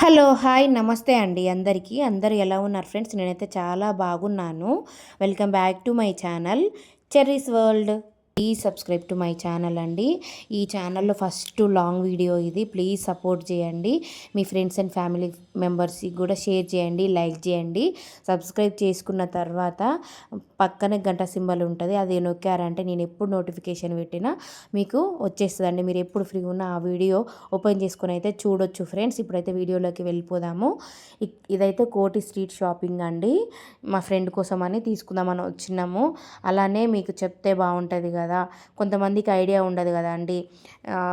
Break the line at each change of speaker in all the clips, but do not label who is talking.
Hello hi నమస్తే అండి అందరికీ. అందరు ఎలా ఉన్నారు ఫ్రెండ్స్? నేనైతే చాలా బాగున్నాను. Welcome back to my channel. Cherry's World please subscribe to my channel అండి. ఈ ఛానల్లో ఫస్ట్ లాంగ్ వీడియో ఇది. ప్లీజ్ సపోర్ట్ చేయండి. మీ ఫ్రెండ్స్ అండ్ ఫ్యామిలీ మెంబర్స్కి కూడా షేర్ చేయండి లైక్ చేయండి. సబ్స్క్రైబ్ చేసుకున్న తర్వాత పక్కనే గంట సింబల్ ఉంటుంది. అది నొక్కారంటే నేను ఎప్పుడు నోటిఫికేషన్ పెట్టినా మీకు వచ్చేస్తుందండి. మీరు ఎప్పుడు ఫ్రీ ఉన్న ఆ వీడియో ఓపెన్ చేసుకుని అయితే చూడొచ్చు ఫ్రెండ్స్ ఇప్పుడైతే వీడియోలోకి వెళ్ళిపోదాము. ఇదైతే కోటి స్ట్రీట్ షాపింగ్ అండి. మా ఫ్రెండ్ కోసం అని తీసుకుందామని వచ్చినాము. అలానే మీకు చెప్తే బాగుంటుంది కదా. కదా? కొంతమందికి ఐడియా ఉండదు కదా అండి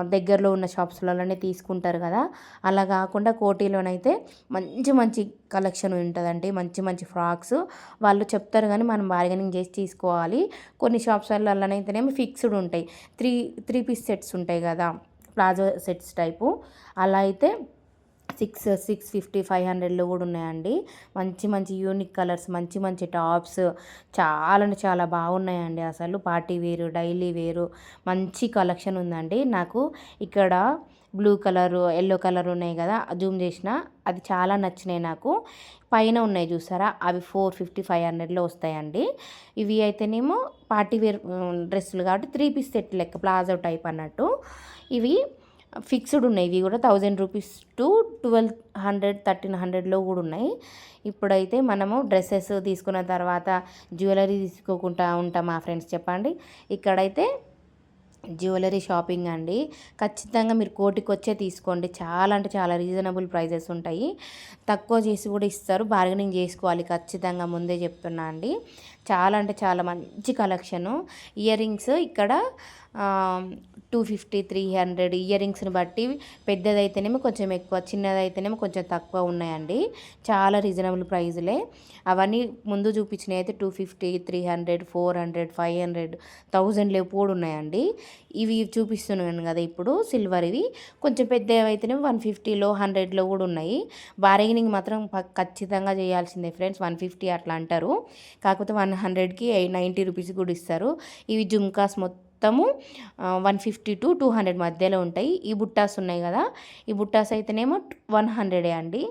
దగ్గరలో ఉన్న షాప్స్లలోనే తీసుకుంటారు కదా? అలా కాకుండా కోటిలోనైతే మంచి మంచి కలెక్షన్ ఉంటుందండి. మంచి మంచి ఫ్రాక్స్. వాళ్ళు చెప్తారు కానీ మనం బార్గెనింగ్ చేసి తీసుకోవాలి. కొన్ని షాప్స్లలోనైతేనేమో ఫిక్స్డ్ ఉంటాయి. త్రీ త్రీ పీస్ సెట్స్ ఉంటాయి కదా? Palazzo sets type. అలా అయితే సిక్స్ సిక్స్ ఫిఫ్టీ ఫైవ్ హండ్రెడ్లో కూడా ఉన్నాయండి. మంచి మంచి యూనిక్ కలర్స్ మంచి మంచి టాప్స్. చాలా చాలా బాగున్నాయండి అసలు. పార్టీ వేరు డైలీ వేరు. మంచి కలెక్షన్ ఉందండి. నాకు ఇక్కడ బ్లూ కలరు ఎల్లో కలర్ ఉన్నాయి కదా జూమ్ చేసిన అది చాలా నచ్చినాయి నాకు. పైన ఉన్నాయి చూసారా? అవి ఫోర్ ఫిఫ్టీ ఫైవ్ హండ్రెడ్లో వస్తాయండి. ఇవి అయితేనేమో పార్టీ వేర్ డ్రెస్సులు కాబట్టి త్రీ పీస్ సెట్ లెక్క ప్లాజో టైప్ అన్నట్టు. ఇవి ఫిక్స్డ్ ఉన్నాయి. ఇవి కూడా thousand rupees to twelve hundred thirteen హండ్రెడ్లో కూడా ఉన్నాయి. ఇప్పుడైతే మనము డ్రెస్సెస్ తీసుకున్న తర్వాత జ్యువెలరీ తీసుకోకుండా ఉంటాం మా ఫ్రెండ్స్ చెప్పండి. ఇక్కడైతే జ్యువెలరీ షాపింగ్ అండి. ఖచ్చితంగా మీరు కోటికి వచ్చే తీసుకోండి. చాలా అంటే చాలా రీజనబుల్ ప్రైజెస్ ఉంటాయి. తక్కువ చేసి కూడా ఇస్తారు. బార్గెనింగ్ చేసుకోవాలి ఖచ్చితంగా ముందే చెప్తున్నా అండి. చాలా అంటే చాలా మంచి కలెక్షను. ఇయర్ రింగ్స్ ఇక్కడ టూ ఫిఫ్టీ త్రీ హండ్రెడ్ ఇయర్ రింగ్స్ని బట్టి పెద్దదైతేనేమో కొంచెం ఎక్కువ చిన్నదైతేనేమో కొంచెం తక్కువ ఉన్నాయండి. చాలా రీజనబుల్ ప్రైజ్లే అవన్నీ ముందు చూపించినవి అయితే two fifty three hundred four hundred five hundred thousand లేపు కూడా ఉన్నాయండి. ఇవి చూపిస్తున్నాను కదా ఇప్పుడు సిల్వర్ ఇవి. కొంచెం పెద్దవి అయితేనే వన్ ఫిఫ్టీలో హండ్రెడ్లో కూడా ఉన్నాయి. బార్గెనింగ్ మాత్రం ఖచ్చితంగా చేయాల్సిందే ఫ్రెండ్స్ వన్ ఫిఫ్టీ అట్లా అంటారు. కాకపోతే వన్ హండ్రెడ్కి నైంటీ రూపీస్ కూడా ఇస్తారు. ఇవి జుమ్కాస్ మొత్తము one fifty to two hundred మధ్యలో ఉంటాయి. ఈ బుట్టాస్ ఉన్నాయి కదా ఈ బుట్టాస్ అయితేనేమో వన్ హండ్రెడే అండి.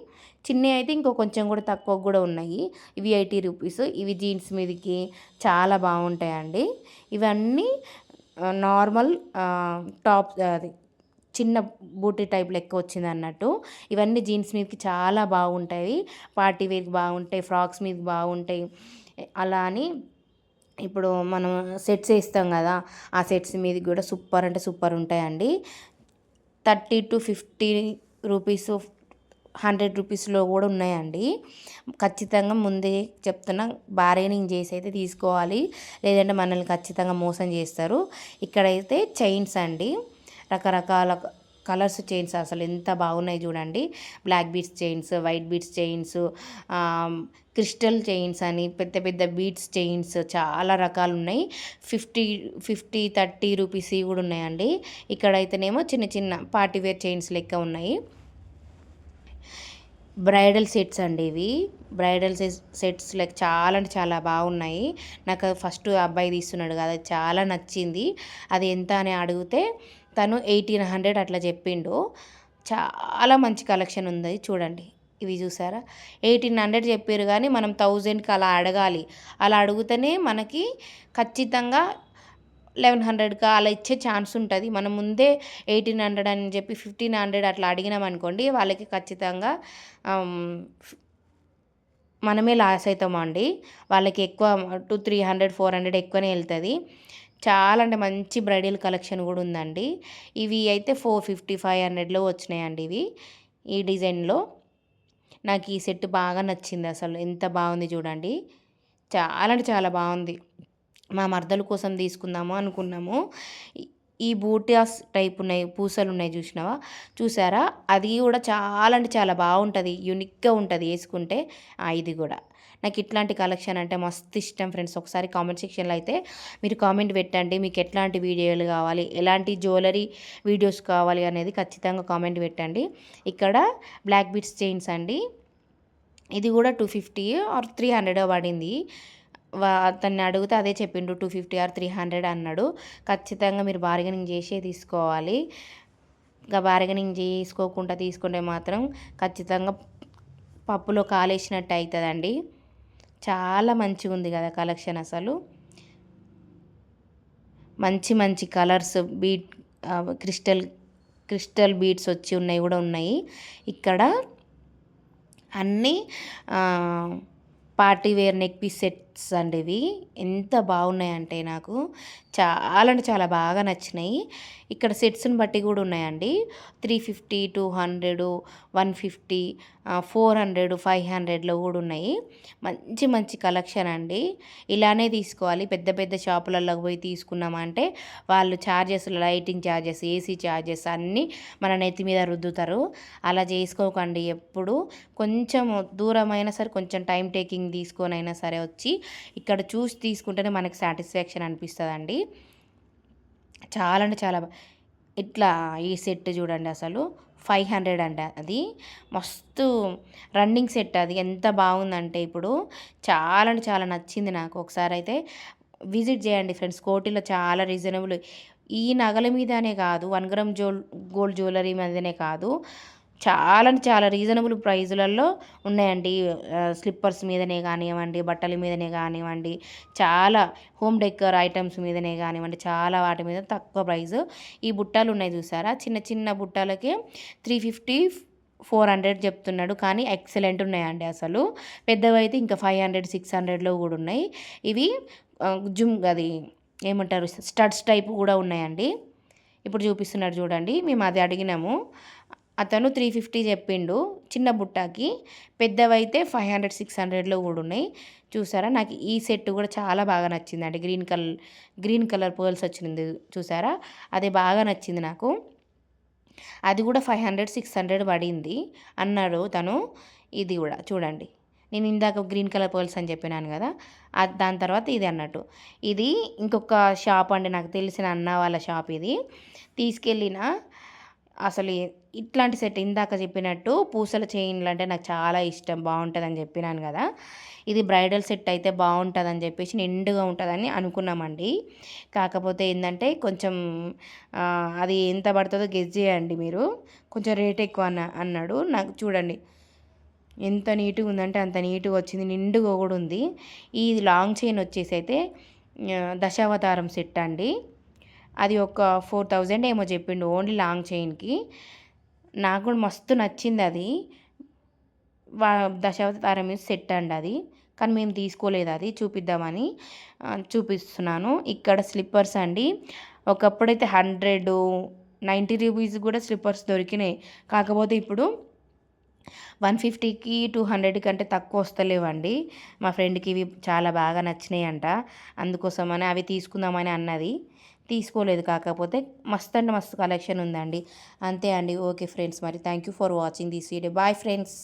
చిన్నవి అయితే ఇంకో కొంచెం కూడా తక్కువ కూడా ఉన్నాయి. ఇవి ఎయిటీ రూపీస్. ఇవి జీన్స్ మీదకి చాలా బాగుంటాయండి. ఇవన్నీ నార్మల్ టాప్ అది చిన్న బూటీ టైప్ లెక్క వచ్చింది అన్నట్టు. ఇవన్నీ జీన్స్ మీదకి చాలా బాగుంటాయి. పార్టీ వేర్కి బాగుంటాయి ఫ్రాక్స్ మీద బాగుంటాయి. అలా అని ఇప్పుడు మనం సెట్స్ వేస్తాం కదా ఆ సెట్స్ మీద కూడా సూపర్ అంటే సూపర్ ఉంటాయండి. Thirty to fifty rupees hundred రూపీస్లో కూడా ఉన్నాయండి. ఖచ్చితంగా ముందే చెప్తున్నా బార్గెనింగ్ చేసి అయితే తీసుకోవాలి. లేదంటే మనల్ని ఖచ్చితంగా మోసం చేస్తారు. ఇక్కడైతే చైన్స్ అండి. రకరకాల కలర్స్ చైన్స్ అసలు ఎంత బాగున్నాయి చూడండి. Black beads chains white beads chains crystal chains అని పెద్ద పెద్ద బీట్స్ చైన్స్ చాలా రకాలు ఉన్నాయి ఫిఫ్టీ ఫిఫ్టీ థర్టీ రూపీస్ కూడా ఉన్నాయండి. ఇక్కడైతేనేమో చిన్న చిన్న పార్టీవేర్ చైన్స్ లెక్క ఉన్నాయి. బ్రైడల్ సెట్స్ అండి ఇవి. బ్రైడల్ సెట్స్ లైక్ చాలా అంటే చాలా బాగున్నాయి. నాకు ఫస్ట్ అబ్బాయి తీస్తున్నాడు కదా చాలా నచ్చింది. అది ఎంత అని అడిగితే తను ఎయిటీన్ హండ్రెడ్ అట్లా చెప్పిండు. చాలా మంచి కలెక్షన్ ఉంది. చూడండి. ఇవి చూసారా? ఎయిటీన్ హండ్రెడ్ చెప్పారు కానీ మనం థౌజండ్కి అలా అడగాలి. అలా అడిగితేనే మనకి ఖచ్చితంగా లెవెన్ హండ్రెడ్గా అలా ఇచ్చే ఛాన్స్ ఉంటుంది. మనం ముందే ఎయిటీన్ హండ్రెడ్ అని చెప్పి ఫిఫ్టీన్ హండ్రెడ్ అట్లా అడిగినామనుకోండి వాళ్ళకి ఖచ్చితంగా మనమే లాస్ అవుతామండి. వాళ్ళకి ఎక్కువ two three hundred four hundred ఎక్కువనే వెళ్తుంది. చాలా అంటే మంచి బ్రైడల్ కలెక్షన్ కూడా ఉందండి. ఇవి అయితే ఫోర్ ఫిఫ్టీ ఫైవ్ హండ్రెడ్లో వచ్చినాయండి ఇవి ఈ డిజైన్లో. నాకు ఈ సెట్ బాగా నచ్చింది అసలు. ఎంత బాగుంది చూడండి. చాలా అంటే చాలా బాగుంది. మా మర్దల కోసం తీసుకుందాము అనుకున్నాము. ఈ- బూటాస్ టైప్ ఉన్నాయి పూసలు ఉన్నాయి చూసినావా? చూసారా? అది కూడా చాలా అంటే చాలా బాగుంటుంది. యూనిక్గా ఉంటుంది వేసుకుంటే. ఆ, ఇది కూడా. నాకు ఇట్లాంటి కలెక్షన్ అంటే మస్తు ఇష్టం ఫ్రెండ్స్. ఒకసారి కామెంట్ సెక్షన్లో అయితే మీరు కామెంట్ పెట్టండి. మీకు ఎట్లాంటి వీడియోలు కావాలి? ఎలాంటి జ్యువెలరీ వీడియోస్ కావాలి అనేది ఖచ్చితంగా కామెంట్ పెట్టండి. ఇక్కడ బ్లాక్ బీట్స్ చైన్స్ అండి. ఇది కూడా two fifty or three hundred పడింది. వా- అతన్ని అడిగితే అదే చెప్పిండు two fifty or three hundred అన్నాడు. ఖచ్చితంగా మీరు బార్గెనింగ్ చేసే తీసుకోవాలి. ఇంకా బార్గెనింగ్ చేసుకోకుండా తీసుకుంటే మాత్రం ఖచ్చితంగా పప్పులో కాలేసినట్టు అవుతుందండి. చాలా మంచిగా ఉంది కదా కలెక్షన్ అసలు. మంచి మంచి colours bead crystal crystal beads వచ్చి ఉన్నాయి కూడా ఉన్నాయి. ఇక్కడ అన్నీ party wear neck piece sets అండి ఇవి ఎంత బాగున్నాయంటే నాకు. చాలా అంటే చాలా బాగా నచ్చినాయి. ఇక్కడ సెట్స్ని బట్టి కూడా ఉన్నాయండి. Three fifty two hundred one fifty four hundred five హండ్రెడ్లో కూడా ఉన్నాయి. మంచి మంచి కలెక్షన్ అండి. ఇలానే తీసుకోవాలి. పెద్ద పెద్ద షాపులలో పోయి తీసుకున్నామంటే వాళ్ళు charges lighting charges AC charges అన్నీ మన నెత్తి మీద రుద్దుతారు. అలా చేసుకోకండి ఎప్పుడు. కొంచెం దూరమైనా సరే కొంచెం టైం టేకింగ్ తీసుకొని అయినా సరే వచ్చి ఇక్కడ చూసి తీసుకుంటేనే మనకి సాటిస్ఫాక్షన్ అనిపిస్తుందండి. చాలా అంటే చాలా ఇట్లా ఈ సెట్ చూడండి అసలు ఫైవ్ హండ్రెడ్ అంట అది. మస్తు రన్నింగ్ సెట్ అది. ఎంత బాగుందంటే ఇప్పుడు చాలా అంటే చాలా నచ్చింది నాకు. ఒకసారి అయితే విజిట్ చేయండి ఫ్రెండ్స్. కోటిలో చాలా రీజనబుల్. ఈ నగల మీదనే కాదు one gram jewel gold jewellery మీదనే కాదు. చాలా చాలా రీజనబుల్ ప్రైజులలో ఉన్నాయండి. స్లిప్పర్స్ మీదనే కానివ్వండి బట్టల మీదనే కానివ్వండి చాలా హోమ్ డెకర్ ఐటమ్స్ మీదనే కానివ్వండి చాలా వాటి మీద తక్కువ ప్రైస్ ఈ బుట్టలు ఉన్నాయి చూసారా? చిన్న చిన్న బుట్టలకి త్రీ ఫిఫ్టీ ఫోర్ హండ్రెడ్ చెప్తున్నాడు. కానీ ఎక్సలెంట్ ఉన్నాయండి అసలు. పెద్దవైతే ఇంకా ఫైవ్ హండ్రెడ్ సిక్స్ హండ్రెడ్లో కూడా ఉన్నాయి. ఇవి జుమ్ అది ఏమంటారు? స్టడ్స్ టైప్ కూడా ఉన్నాయండి. ఇప్పుడు చూపిస్తున్నాడు చూడండి. మేము అది అడిగినాము. అతను త్రీ ఫిఫ్టీ చెప్పిండు చిన్న బుట్టకి. పెద్దవైతే ఫైవ్ హండ్రెడ్ సిక్స్ హండ్రెడ్లో కూడా ఉన్నాయి. చూసారా? నాకు ఈ సెట్ కూడా చాలా బాగా నచ్చింది అంటే green colour green colour pearls వచ్చింది చూసారా? అది బాగా నచ్చింది నాకు. అది కూడా ఫైవ్ హండ్రెడ్ సిక్స్ హండ్రెడ్ పడింది అన్నాడు తను. ఇది కూడా చూడండి. నేను ఇందాక గ్రీన్ కలర్ పర్ల్స్ అని చెప్పినాను కదా? దాని తర్వాత ఇది అన్నట్టు. ఇది ఇంకొక షాప్ అండి. నాకు తెలిసిన అన్న వాళ్ళ షాప్ ఇది. తీసుకెళ్ళిన అసలు ఇట్లాంటి సెట్ ఇందాక చెప్పినట్టు పూసల చైన్లు అంటే నాకు చాలా ఇష్టం బాగుంటుందని చెప్పినాను కదా. ఇది బ్రైడల్ సెట్ అయితే బాగుంటుందని చెప్పేసి నిండుగా ఉంటుందని అనుకున్నామండి. కాకపోతే ఏంటంటే కొంచెం అది ఎంత పడుతుందో గెస్ చేయండి మీరు. కొంచెం రేట్ ఎక్కువ అన్న అన్నాడు. నాకు చూడండి ఎంత నీట్గా ఉందంటే అంత నీట్గా వచ్చింది నిండుగా కూడా ఉంది. ఈ లాంగ్ చైన్ వచ్చేసి అయితే దశావతారం సెట్ అండి. అది ఒక ఫోర్ థౌజండ్ ఏమో చెప్పిండు ఓన్లీ లాంగ్ చైన్కి. నాకు కూడా మస్తు నచ్చింది అది. వా దశావతారం సెట్ అండి అది. కానీ మేము తీసుకోలేదు అది చూపిద్దామని చూపిస్తున్నాను. ఇక్కడ స్లిప్పర్స్ అండి. ఒకప్పుడైతే హండ్రెడ్ నైంటీ రూపీస్ కూడా స్లిప్పర్స్ దొరికినాయి. కాకపోతే ఇప్పుడు వన్ ఫిఫ్టీకి టూ హండ్రెడ్ కంటే తక్కువ వస్తలేవండి. మా ఫ్రెండ్కి ఇవి చాలా బాగా నచ్చినాయి అంట అందుకోసమని అవి తీసుకుందామని అన్నది. తీసుకోలేదు కాకపోతే మస్తు అంటే మస్తు కలెక్షన్ ఉందండి. అంతే అండి. ఓకే ఫ్రెండ్స్ మరి thank you for watching this video. Bye friends.